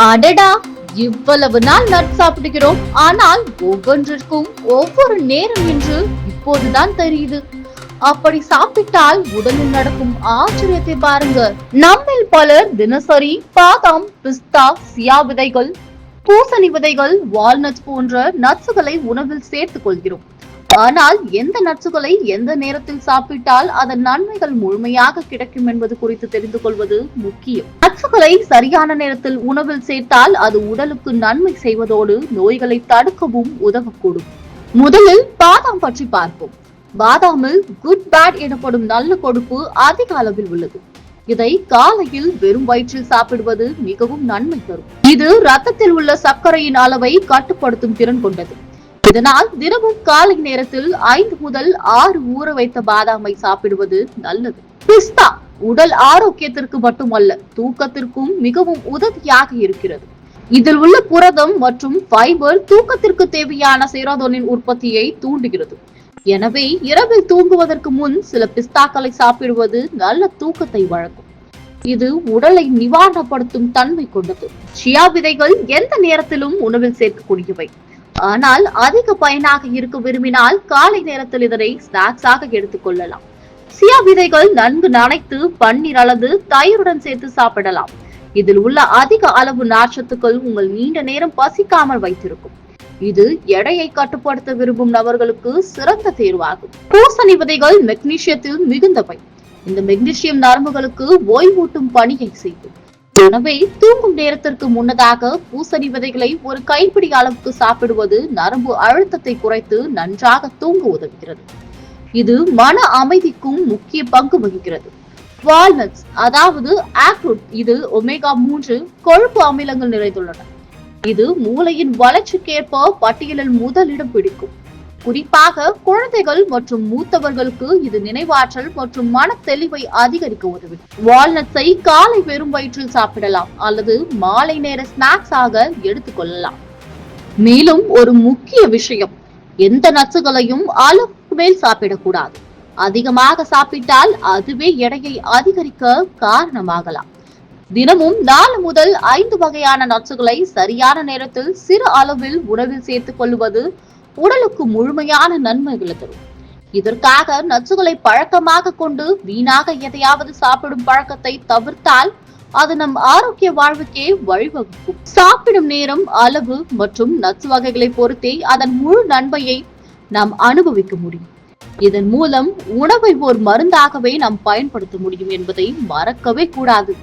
அடடா இவ்வளவு நாள் நட் சாப்பிடுகிறோம். ஆனால் ஒவ்வொன்றிற்கும் ஒவ்வொரு நேரம் என்று இப்போதுதான் தெரியுது. அப்படி சாப்பிட்டால் உடலில் நடக்கும் ஆச்சரியத்தை பாருங்க. நம்மில் பலர் தினசரி பாதாம் பிஸ்தா சியா விதைகள் பூசணி விதைகள் வால்நட்ஸ் போன்ற நட்ஸுகளை உணவில் சேர்த்துக் கொள்கிறோம். ஆனால் எந்த நட்ஸுகளை எந்த நேரத்தில் சாப்பிட்டால் அதன் நன்மைகள் முழுமையாக கிடைக்கும் என்பது குறித்து தெரிந்து கொள்வது முக்கியம். நட்புகளை சரியான நேரத்தில் உணவில் சேர்த்தால் அது உடலுக்கு நன்மை செய்வதோடு நோய்களை தடுக்கவும் உதவக்கூடும். முதலில் பாதாம் பற்றி பார்ப்போம். பாதாமில் குட் பேட் எனப்படும் நல்ல கொழுப்பு அதிக அளவில் உள்ளது. இதை காலையில் வெறும் வயிற்றில் சாப்பிடுவது மிகவும் நன்மை தரும். இது ரத்தத்தில் உள்ள சர்க்கரையின் அளவை கட்டுப்படுத்தும் திறன் கொண்டது. இதனால் தினமும் காலை நேரத்தில் ஐந்து முதல் ஆறு ஊற வைத்த பாதாமை சாப்பிடுவது நல்லது. பிஸ்தா உடல் ஆரோக்கியத்திற்கு மட்டுமல்ல தூக்கத்திற்கும் மிகவும் உதவியாக இருக்கிறது. இதில் உள்ள புரதம் மற்றும் ஃபைபர் தூக்கத்திற்கு தேவையான செரோதோனின் உற்பத்தியை தூண்டுகிறது. எனவே இரவில் தூங்குவதற்கு முன் சில பிஸ்தாக்களை சாப்பிடுவது நல்ல தூக்கத்தை வழங்கும். இது உடலை நிவாரணப்படுத்தும் தன்மை கொண்டது. சியா விதைகள் எந்த நேரத்திலும் உணவில் சேர்க்கக்கூடியவை. ஆனால் அதிக பயனாக இருக்க விரும்பினால் காலை நேரத்தில் இதனை ஸ்நாக்ஸாக எடுத்துக்கொள்ளலாம் சியா விதைகள் நன்கு நனைத்து பன்னீர் அல்லது தயிருடன் சேர்த்து சாப்பிடலாம். இதில் உள்ள அதிக அளவு நார்ச்சத்துக்கள் உங்கள் நீண்ட நேரம் பசிக்காமல் வைத்திருக்கும். இது எடையை கட்டுப்படுத்த விரும்பும் நபர்களுக்கு சிறந்த தேர்வாகும். பூசணி விதைகள் மெக்னீசியத்தில் மிகுந்தவை. இந்த மெக்னீசியம் நரம்புகளுக்கு ஓய்வூட்டும் பணியை செய்யும். எனவே தூங்கும் நேரத்திற்கு முன்னதாக பூசணி விதைகளை ஒரு கைப்பிடி அளவுக்கு சாப்பிடுவது நரம்பு அழுத்தத்தை குறைத்து நன்றாக தூங்க உதவுகிறது. இது மன அமைதிக்கும் முக்கிய பங்கு வகிக்கிறது. வால்நட்ஸ் அதாவது ஆக்ரூட் இது ஒமேகா மூன்று கொழுப்பு அமிலங்கள் நிறைந்துள்ளன. இது மூளையின் வளர்ச்சிக்கேற்ப பட்டியலில் முதலிடம் பிடிக்கும். குறிப்பாக குழந்தைகள் மற்றும் மூத்தவர்களுக்கு இது நினைவாற்றல் மற்றும் மன தெளிவை அதிகரிக்க உதவும். வால்நட்ஸை காலை வெறும் வயிற்றில் சாப்பிடலாம் அல்லது மாலை நேர ஸ்நாக்ஸ் ஆக எடுத்துக்கொள்ளலாம். மேலும் ஒரு முக்கிய விஷயம் எந்த நச்சுகளையும் அளவுக்கு மேல் சாப்பிடக்கூடாது. அதிகமாக சாப்பிட்டால் அதுவே எடையை அதிகரிக்க காரணமாகலாம். தினமும் நாலு முதல் ஐந்து வகையான நச்சுகளை சரியான நேரத்தில் சிறு அளவில் உணவில் சேர்த்துக் கொள்வது உடலுக்கு முழுமையான நன்மைகளை தரும். இதற்காக நச்சுகளை பழக்கமாக கொண்டு வீணாக எதையாவது சாப்பிடும் பழக்கத்தை தவிர்த்தால் அது நம் ஆரோக்கிய வாழ்வுக்கே வழிவகுக்கும். சாப்பிடும் நேரம் அளவு மற்றும் நச்சு வகைகளை பொறுத்தே அதன் முழு நன்மையை நாம் அனுபவிக்க முடியும். இதன் மூலம் உணவை ஒரு மருந்தாகவே நாம் பயன்படுத்த முடியும் என்பதை மறக்கவே கூடாது.